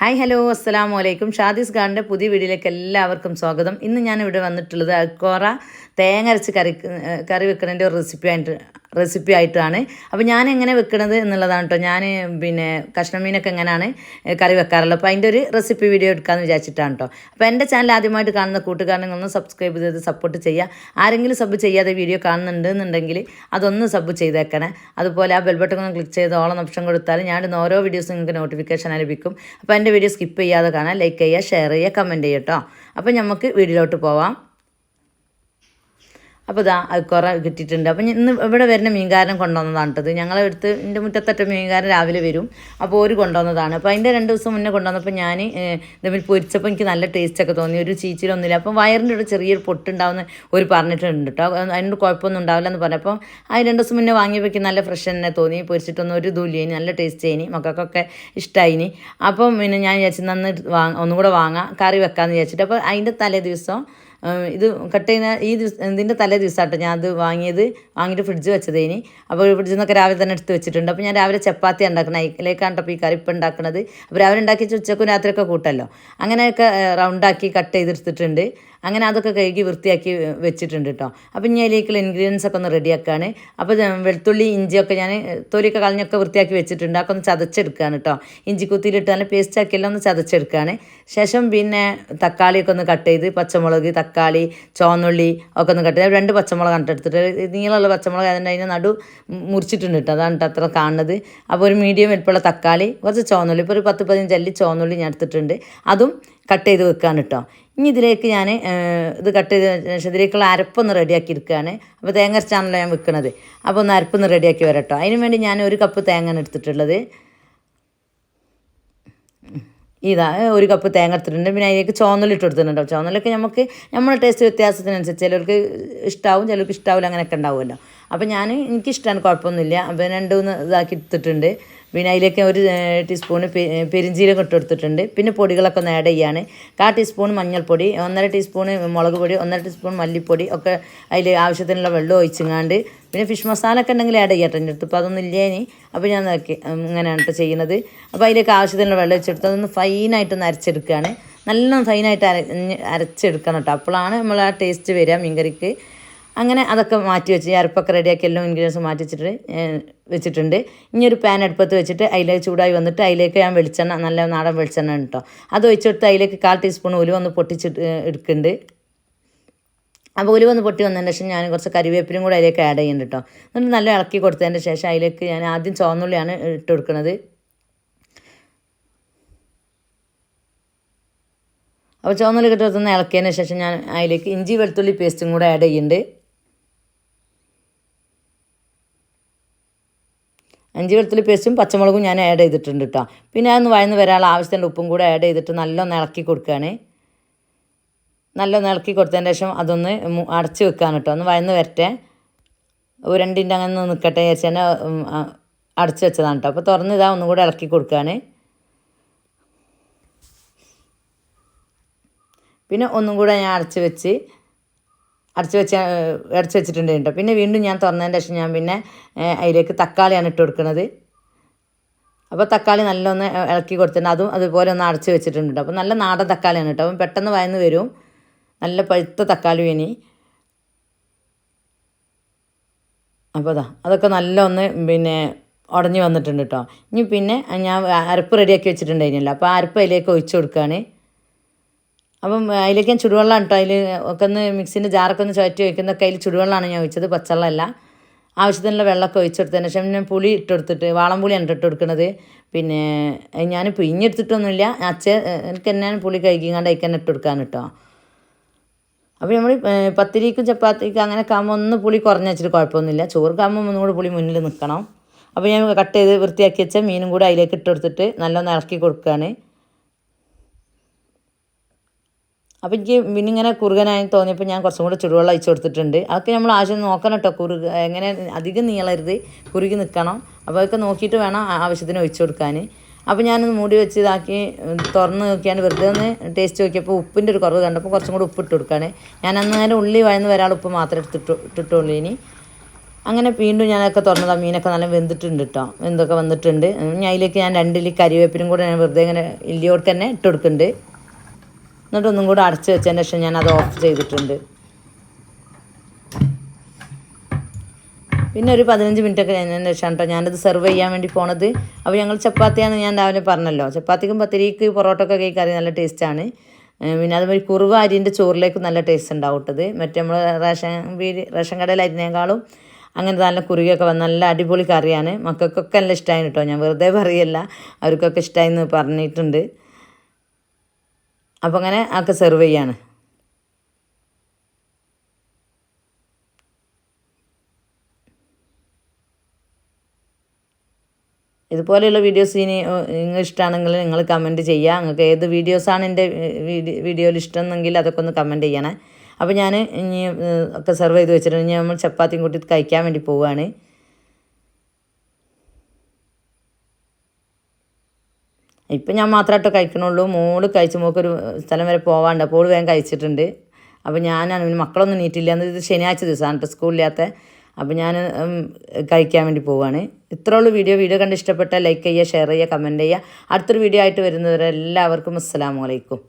Hi hello അസ്സലാമു വലൈക്കും ഷാദീസ് ഖാന്റെ പുതിയ വീഡിയോയിലേക്ക് എല്ലാവർക്കും സ്വാഗതം. ഇന്ന് ഞാൻ ഇവിടെ വന്നിട്ടുള്ളത് അക്കോറ തേങ്ങ അരച്ച് കറി കറി വെക്കുന്നതിന്റെ ഒരു റെസിപ്പി ആയിട്ട് റെസിപ്പി ആയിട്ടാണ്. അപ്പോൾ ഞാൻ എങ്ങനെ വെക്കണത് എന്നുള്ളതാണ് കേട്ടോ ഞാൻ പിന്നെ കഷ്ണം മീനൊക്കെ എങ്ങനെയാണ് കറി വെക്കാറുള്ളത്. അപ്പോൾ അതിന്റെ ഒരു റെസിപ്പി വീഡിയോ എടുക്കാമെന്ന് വിചാരിച്ചിട്ടാണ് കേട്ടോ അപ്പോൾ എന്റെ ചാനൽ ആദ്യമായിട്ട് കാണുന്ന കൂട്ടുകാരനെ ഒന്ന് സബ്സ്ക്രൈബ് ചെയ്ത് സപ്പോർട്ട് ചെയ്യുക ആരെങ്കിലും സബ് ചെയ്യാതെ വീഡിയോ കാണുന്നുണ്ടെന്നുണ്ടെങ്കിൽ അതൊന്ന് സബ് ചെയ്തേക്കണേ. അതുപോലെ ആ ബെൽബട്ടൺ ഒന്ന് ക്ലിക്ക് ചെയ്ത് ഓളം ഓപ്ഷൻ കൊടുത്താൽ ഞാൻ ഇടുന്ന ഓരോ വീഡിയോസും നിങ്ങൾക്ക് നോട്ടിഫിക്കേഷൻ ലഭിക്കും അപ്പോൾ എന്റെ വീഡിയോ സ്കിപ്പ് ചെയ്യാതെ കാണാം ലൈക്ക് ചെയ്യുക ഷെയർ ചെയ്യുക കമന്റ് ചെയ്യുക കേട്ടോ അപ്പോൾ നമുക്ക് വീഡിയോയിലോട്ട് പോവാം. അപ്പോൾ ഇതാ അത് കുറേ കിട്ടിയിട്ടുണ്ട്. അപ്പം ഇന്ന് ഇവിടെ വരുന്ന മീൻകാരൻ കൊണ്ടുവന്നതാണ് കേട്ടത് ഞങ്ങളെ അടുത്ത് എന്റെ മുറ്റത്തറ്റ മീൻകാരൻ രാവിലെ വരും. അപ്പോൾ ഒരു കൊണ്ടുവന്നതാണ്. അപ്പോൾ അതിന്റെ രണ്ട് ദിവസം മുന്നേ കൊണ്ടുവന്നപ്പോൾ ഞാൻ ഇതേപോലെ പൊരിച്ചപ്പോൾ എനിക്ക് നല്ല ടേസ്റ്റൊക്കെ തോന്നി. ഒരു ചീച്ചിലൊന്നുമില്ല. അപ്പം വയറിന്റെ ഒരു ചെറിയൊരു പൊട്ടുണ്ടാവുന്ന ഒരു പറഞ്ഞിട്ടുണ്ട് കേട്ടോ. അതിനോട് കുഴപ്പമൊന്നും ഉണ്ടാവില്ല എന്ന് പറഞ്ഞപ്പോൾ ആ രണ്ട് ദിവസം മുന്നേ വാങ്ങിയപ്പോഴേക്ക് നല്ല ഫ്രഷ് തന്നെ തോന്നി. പൊരിച്ചിട്ടൊന്നും ഒരു ഇതുമില്ലേനി നല്ല ടേസ്റ്റ് ചെയ്യിനി മക്കൾക്കൊക്കെ ഇഷ്ടമായിനി അപ്പം പിന്നെ ഞാൻ വിചാരിച്ചു നന്ന് വാങ്ങ ഒന്നും കൂടെ വാങ്ങാം. കറി വെക്കാമെന്ന് വിചാരിച്ചിട്ട്. അപ്പോൾ അതിന്റെ തലേ ദിവസം ഇത് കട്ട് ചെയ്യുന്ന ഈ ദിവസം ഇതിന്റെ തലേ ദിവസമാട്ടോ ഞാൻ അത് വാങ്ങിയത്. വാങ്ങിയിട്ട് ഫ്രിഡ്ജ് വെച്ചതേനി അപ്പോൾ ഫ്രിഡ്ജിൽ നിന്നൊക്കെ രാവിലെ തന്നെ എടുത്ത് വെച്ചിട്ടുണ്ട്. അപ്പോൾ ഞാൻ രാവിലെ ചപ്പാത്തി ഉണ്ടാക്കണം. അതിലേക്കാണ് ഈ കറി ഇപ്പം ഉണ്ടാക്കുന്നത് അപ്പോൾ രാവിലെ ഉണ്ടാക്കി ഉച്ചക്കും രാത്രിയൊക്കെ കൂട്ടല്ലോ. അങ്ങനെയൊക്കെ റൗണ്ടാക്കി കട്ട് ചെയ്തെടുത്തിട്ടുണ്ട്. അങ്ങനെ അതൊക്കെ കഴുകി വൃത്തിയാക്കി വെച്ചിട്ടുണ്ട് കേട്ടോ അപ്പോൾ ഇനി അതിലേക്കുള്ള ഇൻഗ്രീഡിയൻസ് ഒക്കെ ഒന്ന് റെഡിയാക്കുകയാണ് അപ്പോൾ വെളുത്തുള്ളി ഇഞ്ചിയൊക്കെ ഞാൻ തൊലിയൊക്കെ കളഞ്ഞൊക്കെ വൃത്തിയാക്കി വെച്ചിട്ടുണ്ട്. അതൊക്കെ ഒന്ന് ചതച്ചെടുക്കുകയാണ് കേട്ടോ ഇഞ്ചി കുത്തിയിലിട്ട് തന്നെ പേസ്റ്റ് ആക്കിയെല്ലാം ഒന്ന് ചതച്ചെടുക്കുകയാണ് ശേഷം പിന്നെ തക്കാളിയൊക്കെ ഒന്ന് കട്ട് ചെയ്ത് പച്ചമുളക് തക്കാളി ചോന്നുള്ളി ഒക്കെ ഒന്ന് കട്ട് ചെയ്ത് രണ്ട് പച്ചമുളക് കണ്ടെടുത്തിട്ട് നീളമുള്ള പച്ചമുളക് അതിന്റെ അതിനെ നടു മുറിച്ചിട്ടുണ്ട് കേട്ടോ അതാണ് അത്ര കാണുന്നത്. അപ്പോൾ ഒരു മീഡിയം വലിപ്പമുള്ള തക്കാളി കുറച്ച് ചോന്നുള്ളി ഇപ്പോൾ ഒരു പത്ത് പതിനഞ്ച് അല്ലി ചോന്നുള്ളി ഞാൻ എടുത്തിട്ടുണ്ട്. അതും കട്ട് ചെയ്ത് വെക്കുകയാണ് കേട്ടോ ഇനി ഇതിലേക്ക് ഞാൻ ഇത് കട്ട് ചെയ്ത് ശേഷം ഇതിലേക്കുള്ള അരപ്പൊന്ന് റെഡിയാക്കി ഇരിക്കുകയാണ് അപ്പോൾ തേങ്ങ അരച്ചാണല്ലോ ഞാൻ വെക്കുന്നത് അപ്പോൾ ഒന്ന് അരപ്പൊന്ന് റെഡിയാക്കി വരട്ടോ. അതിന് വേണ്ടി ഞാൻ ഒരു കപ്പ് തേങ്ങ എടുത്തിട്ടുള്ളത്. ഇതാ ഒരു കപ്പ് തേങ്ങ എടുത്തിട്ടുണ്ട്. പിന്നെ അതിലേക്ക് ചോന്നൽ ഇട്ട് കൊടുത്തിട്ടുണ്ടോ? ചോന്നലൊക്കെ നമുക്ക് നമ്മുടെ ടേസ്റ്റ് വ്യത്യാസത്തിനനുസരിച്ച് ചിലർക്ക് ഇഷ്ടാവും ചിലർക്ക് ഇഷ്ടാവില്ല അങ്ങനെയൊക്കെ ഉണ്ടാവുമല്ലോ. അപ്പോൾ ഞാൻ എനിക്കിഷ്ടമാണ് കുഴപ്പമൊന്നുമില്ല അപ്പോൾ രണ്ട് മൂന്ന് ഇതാക്കി എടുത്തിട്ടുണ്ട്. പിന്നെ അതിലേക്ക് ഒരു ടീസ്പൂണ് പെരിഞ്ചീരകം ഇട്ട് കൊടുത്തിട്ടുണ്ട്. പിന്നെ പൊടികളൊക്കെ ഒന്ന് ആഡ് ചെയ്യാണ്. കാ ടീസ്പൂൺ മഞ്ഞൾപ്പൊടി ഒന്നര ടീസ്പൂൺ മുളക് പൊടി ഒന്നര ടീസ്പൂൺ മല്ലിപ്പൊടി ഒക്കെ അതിൽ ആവശ്യത്തിനുള്ള വെള്ളം ഒഴിച്ചിങ്ങാണ്ട്. പിന്നെ ഫിഷ് മസാല ഒക്കെ ഉണ്ടെങ്കിൽ ആഡ് ചെയ്യട്ടെ. എന്റെ അടുത്ത് ഇപ്പോൾ അതൊന്നും ഇല്ലേ ഇനി അപ്പോൾ ഞാൻ നോക്കി ഇങ്ങനെയാണ് കേട്ടോ ചെയ്യുന്നത്. അപ്പോൾ അതിലേക്ക് ആവശ്യത്തിനുള്ള വെള്ളം വെച്ചെടുത്ത് അതൊന്ന് ഫൈനായിട്ടൊന്ന് അരച്ചെടുക്കുകയാണ് നല്ല ഫൈനായിട്ട് അര അരച്ചെടുക്കണം കേട്ടോ. അപ്പോഴാണ് നമ്മൾ ആ ടേസ്റ്റ് വരിക മീൻകറിക്ക്. അങ്ങനെ അതൊക്കെ മാറ്റി വെച്ച് അരപ്പൊക്കെ റെഡിയാക്കി എല്ലാം ഇൻഗ്രീഡിയൻസ് മാറ്റി വെച്ചിട്ട് വെച്ചിട്ടുണ്ട്. ഇനി ഒരു പാൻ അടുപ്പത്ത് വെച്ചിട്ട് അതിലേക്ക് ചൂടായി വന്നിട്ട് അതിലേക്ക് ഞാൻ വെളിച്ചെണ്ണ നല്ല നാടൻ വെളിച്ചെണ്ണ കേട്ടോ അത് ഒഴിച്ചെടുത്ത് അതിലേക്ക് കാൽ ടീസ്പൂൺ ഉലുവ ഒന്ന് പൊട്ടിച്ചിട്ട് എടുക്കുന്നുണ്ട്. അപ്പോൾ ഉലുവ ഒന്ന് പൊട്ടി വന്നതിന് ശേഷം ഞാൻ കുറച്ച് കരിവേപ്പിലും കൂടെ അതിലേക്ക് ആഡ് ചെയ്യുന്നുണ്ട് കേട്ടോ എന്നിട്ട് നല്ല ഇളക്കി കൊടുത്തതിന് ശേഷം അതിലേക്ക് ഞാൻ ആദ്യം ചുവന്നുള്ളിയാണ് ഇട്ട് കൊടുക്കുന്നത്. അപ്പോൾ ചുവന്നുള്ളി കിട്ടുന്ന ഇളക്കിയതിന് ശേഷം ഞാൻ അതിലേക്ക് ഇഞ്ചി വെളുത്തുള്ളി പേസ്റ്റും കൂടെ ആഡ് ചെയ്യുന്നുണ്ട്. അഞ്ച് വെളുത്തുള്ളി പേസ്റ്റും പച്ചമുളകും ഞാൻ ആഡ് ചെയ്തിട്ടുണ്ട് കേട്ടോ പിന്നെ അതൊന്ന് വയന്ന് വരാനുള്ള ആവശ്യത്തിന്റെ ഉപ്പും കൂടെ ആഡ് ചെയ്തിട്ട് നല്ലൊന്ന് ഇളക്കി കൊടുക്കുകയാണ് നല്ലൊന്ന് ഇളക്കി കൊടുത്തതിന് ശേഷം അതൊന്ന് അടച്ച് വെക്കാൻ കേട്ടോ ഒന്ന് വഴന്ന് വരട്ടെ. ഒരു രണ്ടിന്റെ അങ്ങനെ നിൽക്കട്ടെ വിചാരിച്ച് തന്നെ അടച്ച് വെച്ചതാണ് കേട്ടോ അപ്പോൾ തുറന്ന് ഇതാ ഒന്നും കൂടെ ഇളക്കി കൊടുക്കുകയാണ് പിന്നെ ഒന്നും കൂടെ ഞാൻ അടച്ച് വെച്ച് അടച്ച് വെച്ച അടച്ച് വെച്ചിട്ടുണ്ട് കേട്ടോ. പിന്നെ വീണ്ടും ഞാൻ തുറന്നതിന് ശേഷം ഞാൻ പിന്നെ അതിലേക്ക് തക്കാളിയാണ് ഇട്ട് കൊടുക്കുന്നത് അപ്പോൾ തക്കാളി നല്ലൊന്ന് ഇളക്കി കൊടുത്തിട്ടുണ്ട്. അതും അതുപോലെ ഒന്ന് അടച്ച് വെച്ചിട്ടുണ്ട് അപ്പോൾ നല്ല നാടൻ തക്കാളിയാണ് കേട്ടോ. അപ്പം പെട്ടെന്ന് വയന്ന് വരും. നല്ല പഴുത്ത തക്കാളി ഇനി. അപ്പോൾ അതാ അതൊക്കെ നല്ല ഒന്ന് പിന്നെ ഉടഞ്ഞു വന്നിട്ടുണ്ട് കേട്ടോ. ഇനി പിന്നെ ഞാൻ അരപ്പ് റെഡിയാക്കി വെച്ചിട്ടുണ്ടായിരുന്നല്ലോ. അപ്പോൾ ആ അരപ്പ് അതിലേക്ക് ഒഴിച്ചു കൊടുക്കുകയാണ് അപ്പം അതിലേക്ക് ഞാൻ ചുടുവെള്ളം കേട്ടോ അതിൽ ഒക്കെ ഒന്ന് മിക്സിന്റെ ജാറൊക്കെ ഒന്ന് ചുവറ്റി വയ്ക്കുന്നൊക്കെ അതിൽ ചുടുവെള്ളമാണ് ഞാൻ ഒഴിച്ചത് പച്ചവെള്ളമല്ല. ആവശ്യത്തിനുള്ള വെള്ളമൊക്കെ ഒഴിച്ചെടുത്തതിന് ശേഷം ഞാൻ പുളി ഇട്ടെടുത്തിട്ട് വാളം പുളിയാണ് ഇട്ട് കൊടുക്കുന്നത്. പിന്നെ ഞാൻ പിഴിഞ്ഞെടുത്തിട്ടൊന്നുമില്ല. അച്ഛ എനിക്ക് തന്നെയാണ് പുളി കഴിക്കാണ്ട് അയക്കന്നെ ഇട്ട് കൊടുക്കാൻ കേട്ടോ അപ്പോൾ നമ്മൾ പത്തിരിക്കും ചപ്പാത്തിക്കും അങ്ങനെ ആകുമ്പോൾ ഒന്ന് പുളി കുറഞ്ഞ വെച്ചിട്ട് കുഴപ്പമൊന്നുമില്ല. ചോറുക്കാകുമ്പോൾ ഒന്നും കൂടി പുളി മുന്നിൽ നിൽക്കണം. അപ്പോൾ ഞാൻ കട്ട് ചെയ്ത് വൃത്തിയാക്കി വെച്ച മീനും കൂടെ അതിലേക്ക് ഇട്ട് കൊടുത്തിട്ട് നല്ലൊന്ന് ഇളക്കി കൊടുക്കുകയാണ്. അപ്പോൾ എനിക്ക് പിന്നെ ഇങ്ങനെ കുറുകനായി തോന്നിയപ്പോൾ ഞാൻ കുറച്ചും കൂടെ ചുടുവെള്ളം അയച്ചു കൊടുത്തിട്ടുണ്ട്. അതൊക്കെ നമ്മൾ ആവശ്യം നോക്കണം കേട്ടോ. കുറുക എങ്ങനെ അധികം നീളരുത്. കുറുകി നിൽക്കണം അപ്പോൾ അതൊക്കെ നോക്കിയിട്ട് വേണം ആവശ്യത്തിന് ഒഴിച്ചു കൊടുക്കാൻ അപ്പോൾ ഞാനൊന്ന് മൂടി വെച്ച് ഇതാക്കി തുറന്ന് നോക്കിയാണ്. വെറുതെ ഒന്ന് ടേസ്റ്റ് നോക്കിയപ്പോൾ ഉപ്പിന്റെ ഒരു കുറവ് കണ്ടപ്പോൾ കുറച്ചും കൂടി ഉപ്പ് ഇട്ട് കൊടുക്കുകയാണ് ഞാൻ അന്ന് ഉള്ളി വഴന്ന് വരാൾ ഉപ്പ് മാത്രമേ എടുത്തിട്ട് ഇട്ടിട്ടുള്ളൂ ഇനി. അങ്ങനെ വീണ്ടും ഞാനൊക്കെ തുറന്നത്. മീനൊക്കെ നല്ല വെന്തിട്ടുണ്ട് കേട്ടോ. വെന്തൊക്കെ വന്നിട്ടുണ്ട്. ഞാൻ അതിലേക്ക് ഞാൻ രണ്ടിലി കരിവേപ്പിനും കൂടെ ഞാൻ വെറുതെ ഇങ്ങനെ ഇല്ലിയോട് തന്നെ ഇട്ട് കൊടുക്കുന്നുണ്ട്. എന്നിട്ട് ഒന്നും കൂടെ അടച്ച് വെച്ചതിന് ശേഷം ഞാൻ അത് ഓഫ് ചെയ്തിട്ടുണ്ട്. പിന്നെ ഒരു പതിനഞ്ച് മിനിറ്റ് ഒക്കെ കഴിഞ്ഞതിന് ശേഷം കേട്ടോ ഞാനത് സെർവ് ചെയ്യാൻ വേണ്ടി പോണത്. അപ്പോൾ ഞങ്ങൾ ചപ്പാത്തിയാന്ന് ഞാൻ രാവിലെ പറഞ്ഞല്ലോ. ചപ്പാത്തിക്കും പത്തിരിക്ക് പൊറോട്ട ഒക്കെ കറി നല്ല ടേസ്റ്റാണ് പിന്നെ അതുപോലെ കുറുവ അരിന്റെ ചോറിലേക്ക് നല്ല ടേസ്റ്റ് ഉണ്ടാവും കേട്ടത് മറ്റേ നമ്മൾ റേഷൻ വീട് റേഷൻ കടയിൽ അരിനേക്കാളും അങ്ങനെ നല്ല കുറുകിയൊക്കെ വന്ന് നല്ല അടിപൊളി കറിയാണ്. മക്കൾക്കൊക്കെ നല്ല ഇഷ്ടമായി കേട്ടോ ഞാൻ വെറുതെ പറയല്ല. അവർക്കൊക്കെ ഇഷ്ടമായി എന്ന് പറഞ്ഞിട്ടുണ്ട്. അപ്പോൾ അങ്ങനെ ഒക്കെ സെർവ് ചെയ്യാണ്. ഇതുപോലെയുള്ള വീഡിയോസ് ഇനി നിങ്ങൾ ഇഷ്ടമാണെങ്കിൽ നിങ്ങൾ കമന്റ് ചെയ്യുക നിങ്ങൾക്ക് ഏത് വീഡിയോസാണ് എന്റെ വീഡിയോയിൽ ഇഷ്ടമെന്നെങ്കിൽ അതൊക്കെ ഒന്ന് കമന്റ് ചെയ്യണേ. അപ്പോൾ ഞാൻ ഇനി ഒക്കെ സെർവ് ചെയ്ത് വെച്ചിട്ടുണ്ട്. ഇനി നമ്മൾ ചപ്പാത്തിയും കൂട്ടി കഴിക്കാൻ വേണ്ടി പോവുകയാണ് ഇപ്പം ഞാൻ മാത്രമായിട്ട് കഴിക്കണുള്ളൂ. മോൾ കഴിച്ച് മോക്കൊരു സ്ഥലം വരെ പോവാണ്ട്. അപ്പോൾ വേഗം കഴിച്ചിട്ടുണ്ട്. അപ്പോൾ ഞാനാണ് പിന്നെ മക്കളൊന്നും നീറ്റില്ല എന്ന് ഇത് ശനിയാഴ്ച ദിവസമാണ് കേട്ടോ സ്കൂളില്ലാത്ത അപ്പോൾ ഞാൻ കഴിക്കാൻ വേണ്ടി പോവുകയാണ് ഇത്രേ ഉള്ളൂ വീഡിയോ. വീഡിയോ കണ്ട് ഇഷ്ടപ്പെട്ടാൽ ലൈക്ക് ചെയ്യുക ഷെയർ ചെയ്യുക കമന്റ് ചെയ്യുക. അടുത്തൊരു വീഡിയോ ആയിട്ട് വരുന്നവരെ എല്ലാവർക്കും അസ്സലാമു അലൈക്കും.